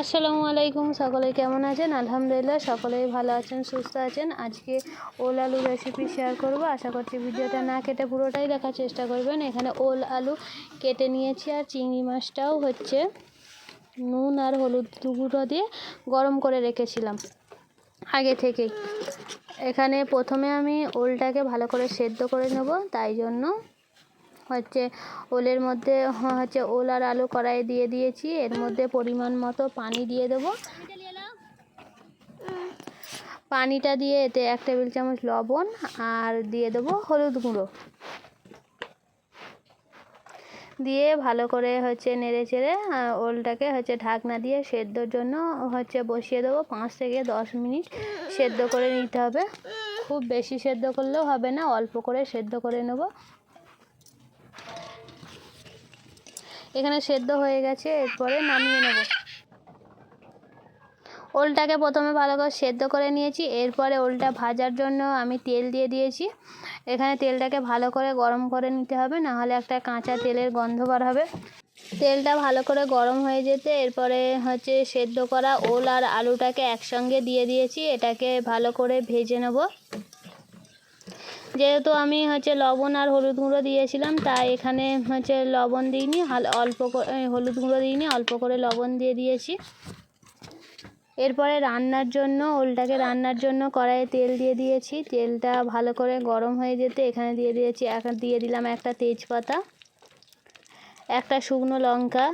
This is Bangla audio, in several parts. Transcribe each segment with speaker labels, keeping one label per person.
Speaker 1: আসসালামু আলাইকুম, সকলে কেমন আছেন? আলহামদুলিল্লাহ, সকলেই ভালো আছেন, সুস্থ আছেন। আজকে ওল আলু রেসিপি শেয়ার করব। আশা করছি ভিডিওটা না কেটে পুরোটাই দেখার চেষ্টা করবেন। এখানে ওল আলু কেটে নিয়েছি আর চিংড়ি মাছটাও হচ্ছে নুন আর হলুদ গুঁড়ো দিয়ে গরম করে রেখেছিলাম আগে থেকেই। এখানে প্রথমে আমি ওলটাকে ভালো করে সেদ্ধ করে নেব, তাই জন্য হচ্ছে ওলের মধ্যে হচ্ছে ওল আর আলু কড়াই দিয়ে দিয়েছি। এর মধ্যে পরিমাণ মতো পানি দিয়ে দেবো। পানিটা দিয়ে এতে এক টেবিল চামচ লবণ আর দিয়ে দেবো হলুদ গুঁড়ো। দিয়ে ভালো করে হচ্ছে নেড়ে চেড়ে ওলটাকে হচ্ছে ঢাকনা দিয়ে সেদ্ধর জন্য হচ্ছে বসিয়ে দেবো। পাঁচ থেকে দশ মিনিট সেদ্ধ করে নিতে হবে। খুব বেশি সেদ্ধ করলেও হবে না, অল্প করে সেদ্ধ করে নেব। এখানে সেদ্ধ হয়ে গেছে, এরপরে নামিয়ে নেব। ওলটাকে প্রথমে ভালো করে সেদ্ধ করে নিয়েছি, এরপরে ওলটা ভাজার জন্য আমি তেল দিয়ে দিয়েছি। এখানে তেলটাকে ভালো করে গরম করে নিতে হবে নাহলে একটা কাঁচা তেলের গন্ধ বার হবে। তেলটা ভালো করে গরম হয়ে যেতে, এরপরে হচ্ছে সেদ্ধ করা ওল আর আলুটাকে একসঙ্গে দিয়ে দিয়েছি, এটাকে ভালো করে ভেজে নেব। যেহেতু আমি হচ্ছে লবণ আর হলুদ গুঁড়ো দিয়েছিলাম, তাই এখানে হচ্ছে লবণ দিইনি অল্প করে হলুদ গুঁড়ো দিইনি, অল্প করে লবণ দিয়ে দিয়েছি। এরপরে রান্নার জন্য, ওলটাকে রান্নার জন্য কড়াইয়ে তেল দিয়ে দিয়েছি। তেলটা ভালো করে গরম হয়ে যেতে এখানে দিয়ে দিয়েছি, এখন দিয়ে দিলাম একটা তেজপাতা, একটা শুকনো লঙ্কা।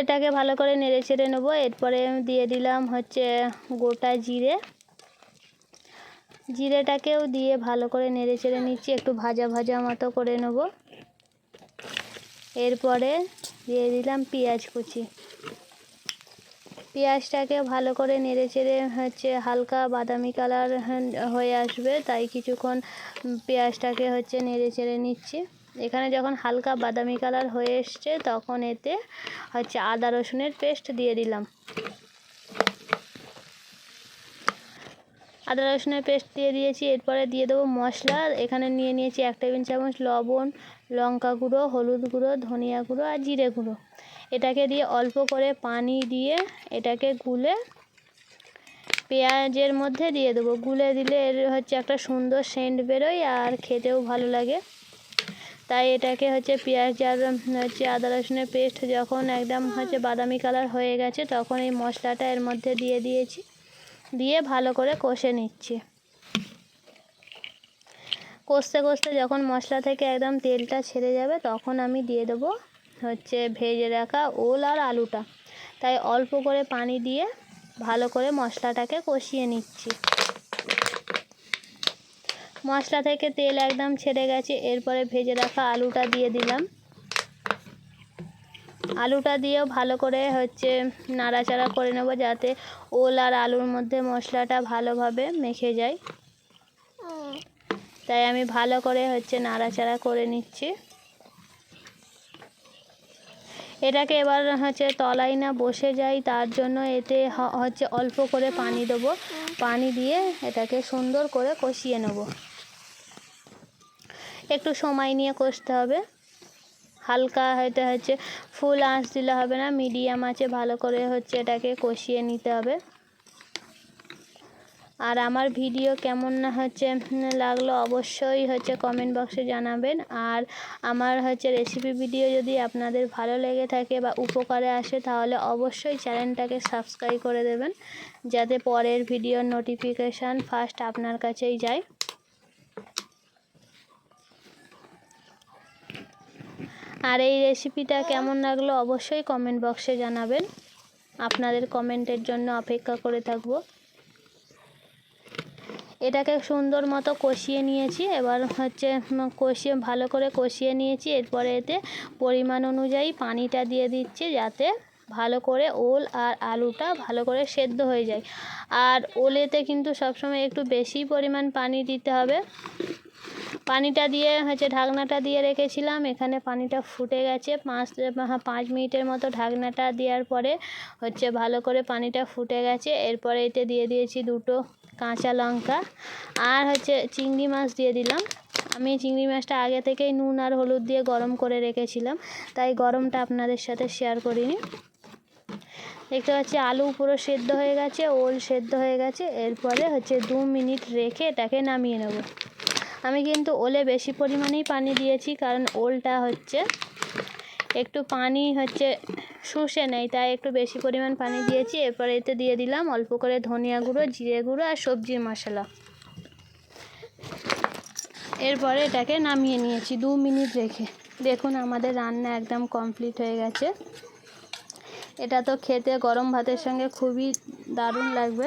Speaker 1: এটাকে ভালো করে নেড়ে চেড়ে নেব, এরপরে দিয়ে দিলাম হচ্ছে গোটা জিরে। জিরেটাকেও দিয়ে ভালো করে নেড়ে চেড়ে নিচ্ছি, একটু ভাজা ভাজা মতো করে নেব। এরপরে দিয়ে দিলাম পেঁয়াজ কুচি। পেঁয়াজটাকে ভালো করে নেড়ে চেড়ে হচ্ছে হালকা বাদামি কালার হয়ে আসবে, তাই কিছুক্ষণ পেঁয়াজটাকে হচ্ছে নেড়ে চেড়ে নিচ্ছি। এখানে যখন হালকা বাদামি কালার হয়ে এসছে, তখন এতে হচ্ছে আদা রসুনের পেস্ট দিয়ে দিলাম। আদা, রসুনের পেস্ট দিয়ে দিয়েছি, এরপরে দিয়ে দেবো মশলা। এখানে নিয়ে নিয়েছি এক টেবিল চামচ লবণ, লঙ্কা গুঁড়ো, হলুদ গুঁড়ো, ধনিয়া গুঁড়ো আর জিরে গুঁড়ো। এটাকে দিয়ে অল্প করে পানি দিয়ে এটাকে গুলে পেঁয়াজের মধ্যে দিয়ে দেবো। গুলে দিলে এর হচ্ছে একটা সুন্দর সেন্ট বেরোয় আর খেতেও ভালো লাগে। তাই এটাকে হচ্ছে পেঁয়াজ আর হচ্ছে আদা, রসুনের পেস্ট যখন একদম হচ্ছে বাদামি কালার হয়ে গেছে, তখন এই মশলাটা এর মধ্যে দিয়ে দিয়েছি। দিয়ে ভালো করে কষে নিচ্ছি। কষতে কষতে যখন মশলা থেকে একদম তেলটা ছেড়ে যাবে, তখন আমি দিয়ে দেবো হচ্ছে ভেজে রাখা ওল আর আলুটা। তাই অল্প করে পানি দিয়ে ভালো করে মশলাটাকে কষিয়ে নিচ্ছি। মশলা থেকে তেল একদম ছেড়ে গেছে, এরপরে ভেজে রাখা আলুটা দিয়ে দিলাম। আলুটা দিয়েও ভালো করে হচ্ছে নাড়াচাড়া করে নেব যাতে ওল আর আলুর মধ্যে মশলাটা ভালোভাবে মেখে যায়। তাই আমি ভালো করে হচ্ছে নাড়াচাড়া করে নিচ্ছি। এটাকে এবার হচ্ছে তলায় না বসে যায়, তার জন্য এতে হচ্ছে অল্প করে পানি দেবো। পানি দিয়ে এটাকে সুন্দর করে কষিয়ে নেব। একটু সময় নিয়ে কষতে হবে। হালকা হয়তো হচ্ছে ফুল আঁচ দিলে হবে না, মিডিয়াম আছে, ভালো করে হচ্ছে এটাকে কষিয়ে নিতে হবে। আর আমার ভিডিও কেমন না হচ্ছে লাগল অবশ্যই হচ্ছে কমেন্ট বক্সে জানাবেন। আর আমার হচ্ছে রেসিপি ভিডিও যদি আপনাদের ভালো লেগে থাকে বা উপকারে আসে, তাহলে অবশ্যই চ্যানেলটাকে সাবস্ক্রাইব করে দেবেন, যাতে পরের ভিডিওর নোটিফিকেশান ফার্স্ট আপনার কাছেই যায়। আর এই রেসিপিটা কেমন লাগল অবশ্যই কমেন্ট বক্সে জানাবেন। আপনাদের কমেন্টের জন্য অপেক্ষা করে থাকব। এটাকে সুন্দর মতো কষিয়ে নিয়েছি। এবার হচ্ছে কষিয়ে, ভালো করে কষিয়ে নিয়েছি। এরপরে এতে পরিমাণ অনুযায়ী পানিটা দিয়ে দিচ্ছি যাতে ভালো করে ওল আর আলুটা ভালো করে সেদ্ধ হয়ে যায়। আর ওলেতে কিন্তু সবসময় একটু বেশি পরিমাণ পানি দিতে হবে। পানিটা দিয়ে হচ্ছে ঢাকনাটা দিয়ে রেখেছিলাম, এখানে পানিটা ফুটে গেছে। পাঁচ পাঁচ মিনিটের মতো ঢাকনাটা দেওয়ার পরে হচ্ছে ভালো করে পানিটা ফুটে গেছে। এরপরে এতে দিয়ে দিয়েছি দুটো কাঁচা লঙ্কা আর হচ্ছে চিংড়ি মাছ দিয়ে দিলাম। আমি চিংড়ি মাছটা আগে থেকেই নুন আর হলুদ দিয়ে গরম করে রেখেছিলাম, তাই গরমটা আপনাদের সাথে শেয়ার করিনি। দেখতে পাচ্ছি আলু পুরো সেদ্ধ হয়ে গেছে, ওল সেদ্ধ হয়ে গেছে। এরপরে হচ্ছে দু মিনিট রেখে এটাকে নামিয়ে নেব। আমি কিন্তু ওলে বেশি পরিমাণেই পানি দিয়েছি, কারণ ওলটা হচ্ছে একটু পানি হচ্ছে শুষে নেই তাই একটু বেশি পরিমাণ পানি দিয়েছি। এরপরে এতে দিয়ে দিলাম অল্প করে ধনিয়া গুঁড়ো, জিরে গুঁড়ো আর সবজির মশলা। এরপরে এটাকে নামিয়ে নিয়েছি দু মিনিট রেখে। দেখুন আমাদের রান্না একদম কমপ্লিট হয়ে গেছে। এটা তো খেতে গরম ভাতের সঙ্গে খুবই দারুণ লাগবে।